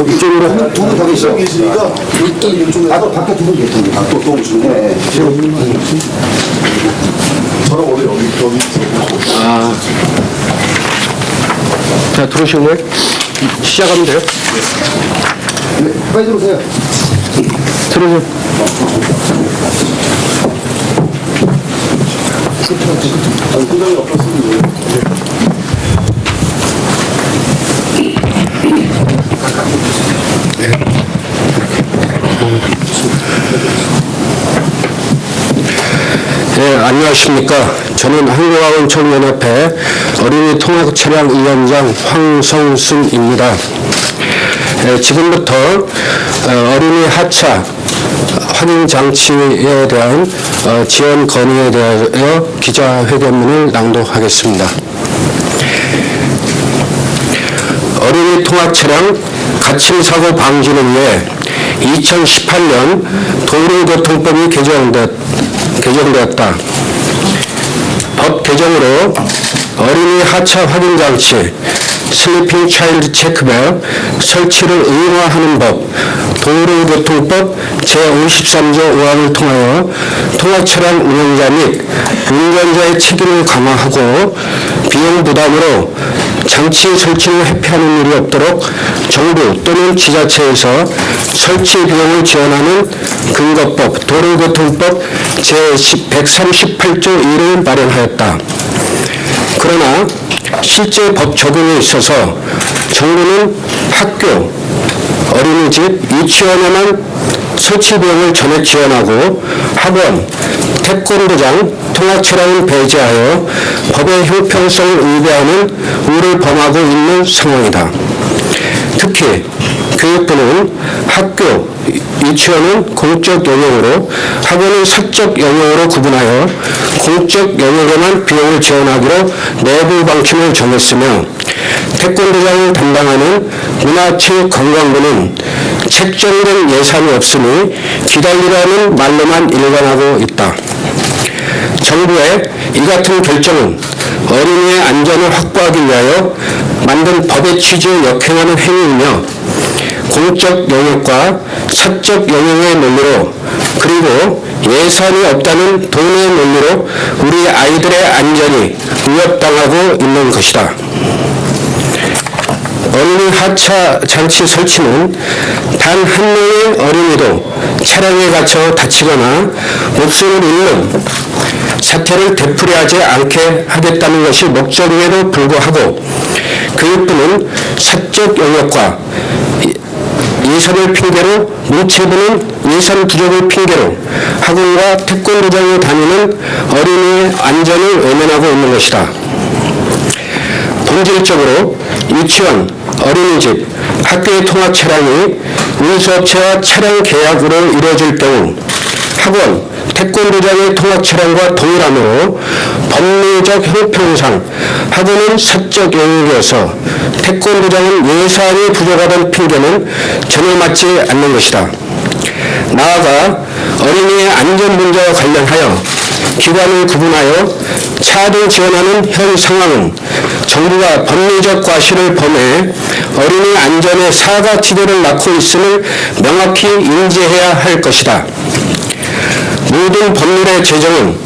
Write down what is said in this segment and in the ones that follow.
저기 이쪽으로 두분 더 계셔. 있으니까 나도 밖에 두분 계신 게. 또, 또 오시는 거예요? 네. 저는 원래 여기, 여기. 아. 자, 들어오실래요? 시작하면 돼요? 네, 빨리 들어오세요. 들어오세요. 아니, 부장이 없었으면. 네, 안녕하십니까. 저는 한국아원총연합회 어린이 통학 차량 위원장 황성순입니다. 네, 지금부터 어, 어린이 하차 확인 장치에 대한 어, 지원 건의에 대하여 기자회견문을 낭독하겠습니다. 어린이 통학 차량 갇힘 사고 방지를 위해 2018년 도로교통법이 개정되었, 개정되었다. 법 개정으로 어린이 하차 확인 장치, 슬리핑 차일드 체크벨 설치를 의무화하는 법, 도로교통법 제53조 5항을 통하여 통학차량 운행자 및 운전자의 책임을 강화하고 비용 부담으로 장치 설치를 회피하는 일이 없도록 정부 또는 지자체에서 설치 비용을 지원하는 근거법, 도로교통법 제138조 1을 마련하였다. 그러나 실제 법 적용에 있어서 정부는 학교, 어린이집, 유치원에만 설치 비용을 전액 지원하고 학원, 태권도장, 통학차량을 배제하여 법의 형평성을 위배하는 우를 범하고 있는 상황이다. 특히 교육부는 학교, 유치원은 공적 영역으로 학원은 사적 영역으로 구분하여 공적 영역에만 비용을 지원하기로 내부 방침을 정했으며 태권도장을 담당하는 문화체육관광부는 책정된 예산이 없으니 기다리라는 말로만 일관하고 있다. 정부의 이 같은 결정은 어린이의 안전을 확보하기 위하여 만든 법의 취지에 역행하는 행위이며 공적 영역과 사적 영역의 논리로 그리고 예산이 없다는 돈의 논리로 우리 아이들의 안전이 위협당하고 있는 것이다. 어린이 하차 장치 설치는 단 한 명의 어린이도 차량에 갇혀 다치거나 목숨을 잃는 사태를 되풀이하지 않게 하겠다는 것이 목적임에도 불구하고 교육부는 사적 영역과 예산을 핑계로 문체부는 예산 부족을 핑계로 학원과 태권도장에 다니는 어린이의 안전을 외면하고 있는 것이다. 본질적으로 유치원, 어린이집, 학교의 통학 차량이 운수업체와 차량 계약으로 이루어질 경우 학원, 태권도장의 통학 차량과 동일하므로 법리적 형평상 학원은 사적 영역이어서 태권도장은 예산이 부족하다는 핑계는 전혀 맞지 않는 것이다. 나아가 어린이의 안전 문제와 관련하여 기관을 구분하여 차등 지원하는 현 상황은 정부가 법리적 과실을 범해 어린이 안전에 사각지대를 낳고 있음을 명확히 인지해야 할 것이다. 모든 법률의 제정은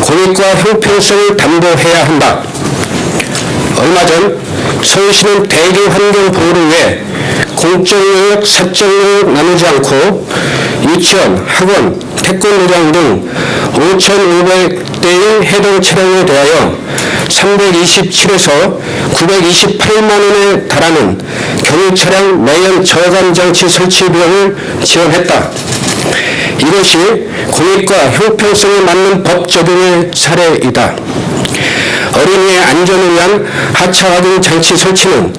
공익과 형평성을 담보해야 한다. 얼마 전 서울시는 대기 환경 보호를 위해 공적 영역, 사적 영역 나누지 않고 유치원, 학원, 태권도장 등 5,500대의 해당 차량에 대하여 327에서 928만 원에 달하는 경유 차량 매연 저감 장치 설치 비용을 지원했다. 이것이 공익과 형평성에 맞는 법 적용의 사례이다. 어린이의 안전을 위한 하차 확인 장치 설치는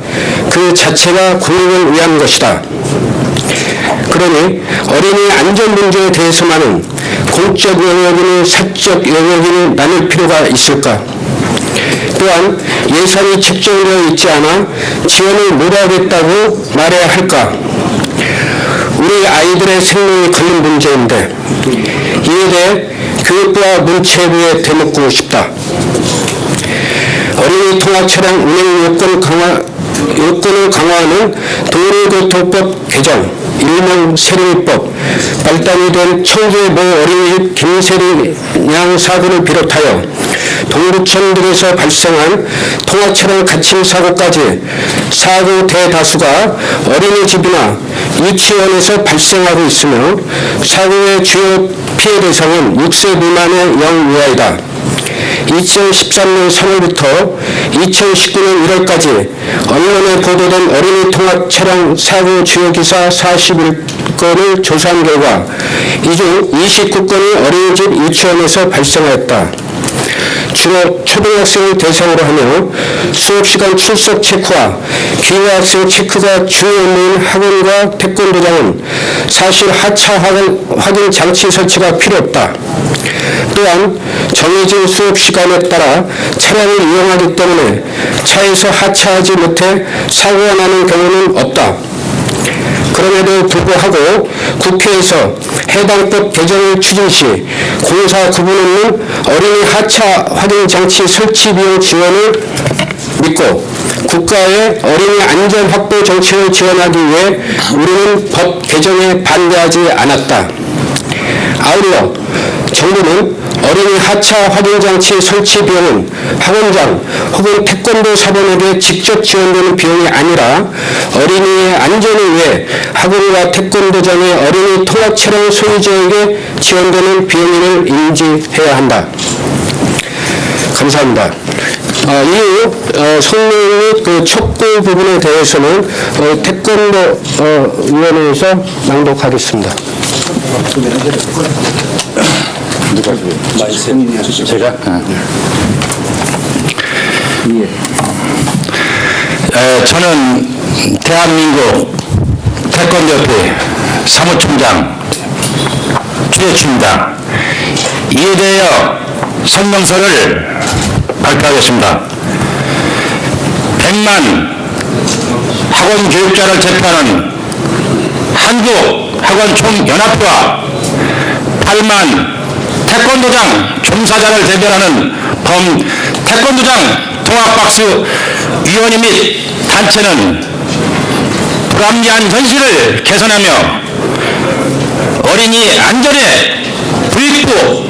그 자체가 공익을 위한 것이다. 그러니 어린이 안전 문제에 대해서만은 공적 영역이니 사적 영역이니 나눌 필요가 있을까? 또한 예산이 책정되어 있지 않아 지원을 못하겠다고 말해야 할까? 우리 아이들의 생명이 걸린 문제인데 이에 대해 교육부와 문체부에 되묻고 싶다. 어린이 통학 차량 운행 요건 강화, 요건을 강화하는 도로교통법 개정, 일명 세륜법, 발단이 된 청주의 모 어린이집 김세리 양 사고를 비롯하여 동부천 등에서 발생한 통학 차량 갇힘 사고까지 사고 대다수가 어린이집이나 유치원에서 발생하고 있으며 사고의 주요 피해 대상은 6세 미만의 영유아이다. 2013년 3월부터 2019년 1월까지 언론에 보도된 어린이 통학 차량 사고 주요 기사 41건을 조사한 결과 이 중 29건이 어린이집 유치원에서 발생하였다. 주로 초등학생을 대상으로 하며 수업시간 출석 체크와 기회 학생 체크가 주 업무인 학원과 태권도장은 사실 하차 확인 장치 설치가 필요 없다. 또한 정해진 수업 시간에 따라 차량을 이용하기 때문에 차에서 하차하지 못해 사고가 나는 경우는 없다. 그럼에도 불구하고 국회에서 해당법 개정을 추진 시 공사 구분 없는 어린이 하차 확인 장치 설치 비용 지원을 믿고 국가의 어린이 안전 확보 정책을 지원하기 위해 우리는 법 개정에 반대하지 않았다. 아울러 정부는 어린이 하차 확인 장치 설치 비용은 학원장 혹은 태권도 사범에게 직접 지원되는 비용이 아니라 어린이의 안전을 위해 학원과 태권도장의 어린이 통학 차량 소유자에게 지원되는 비용임을 인지해야 한다. 감사합니다. 어, 이후 어, 성명 그 촉구 부분에 대해서는 어, 태권도 어, 위원회에서 낭독하겠습니다. 제가? 에, 저는 대한민국 태권도협회 사무총장 주혜춘입니다. 이에 대하여 성명서를 발표하겠습니다. 100만 학원 교육자를 대표하는 한국학원총연합회와 8만 태권도장 종사자를 대변하는 범 태권도장 통합박수 위원회 및 단체는 불합리한 현실을 개선하며 어린이 안전에 부익부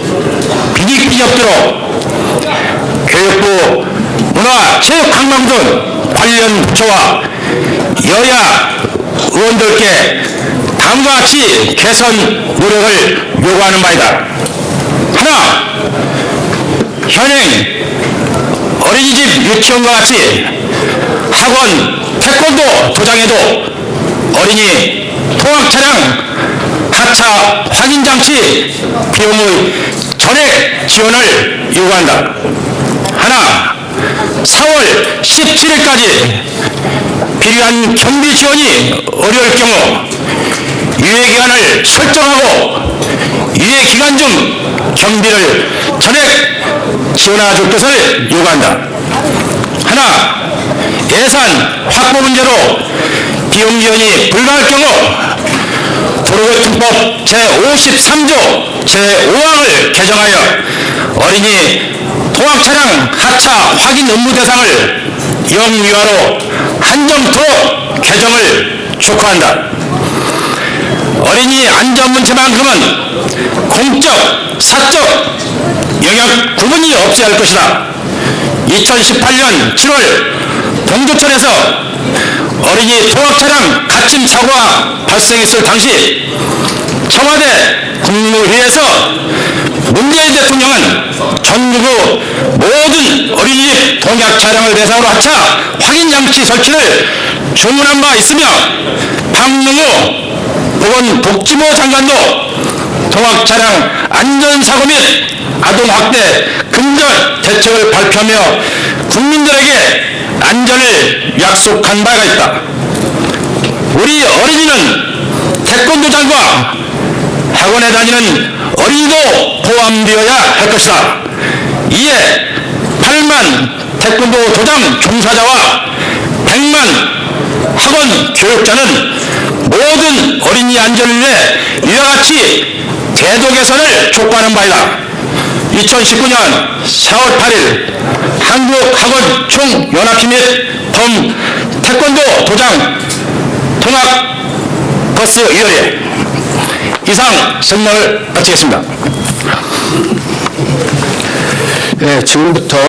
비익이 없도록 교육부 문화체육관광 등 관련 부처와 여야 의원들께 다음과 같이 개선 노력을 요구하는 바이다. 하나, 현행 어린이집 유치원과 같이 학원 태권도 도장에도 어린이 통학 차량 하차 확인 장치 비용의 전액 지원을 요구한다. 하나, 4월 17일까지 필요한 경비 지원이 어려울 경우 유예 기간을 설정하고 유예 기간 중 경비를 전액 지원해 줄 것을 요구한다. 하나, 예산 확보 문제로 비용 지원이 불가할 경우 도로교통법 제53조 제5항을 개정하여 어린이 통학 차량 하차 확인 업무 대상을 영유아로 한정토록 개정을 촉구한다. 어린이 안전 문제만큼은 공적, 사적 영역 구분이 없어야 할 것이다. 2018년 7월 동두천에서 어린이 통학차량 갇힘 사고가 발생했을 당시 청와대 국무회의에서 문재인 대통령은 전국 모든 어린이집 동약 차량을 대상으로 하차 확인 장치 설치를 주문한 바 있으며 박능우 보건 복지부 장관도 통학 차량 안전사고 및 아동학대 근절 대책을 발표하며 국민들에게 안전을 약속한 바가 있다. 우리 어린이는 태권도장과 학원에 다니는 어린이도 포함되어야 할 것이다. 이에 8만 태권도 도장 종사자와 100만 학원 교육자는 모든 어린이 안전을 위해 이와 같이 제도 개선을 촉구하는 바이다. 2019년 4월 8일 한국학원 총연합회 및범 태권도 도장 통합 버스위원회 이상 설명을 마치겠습니다. 예, 지금부터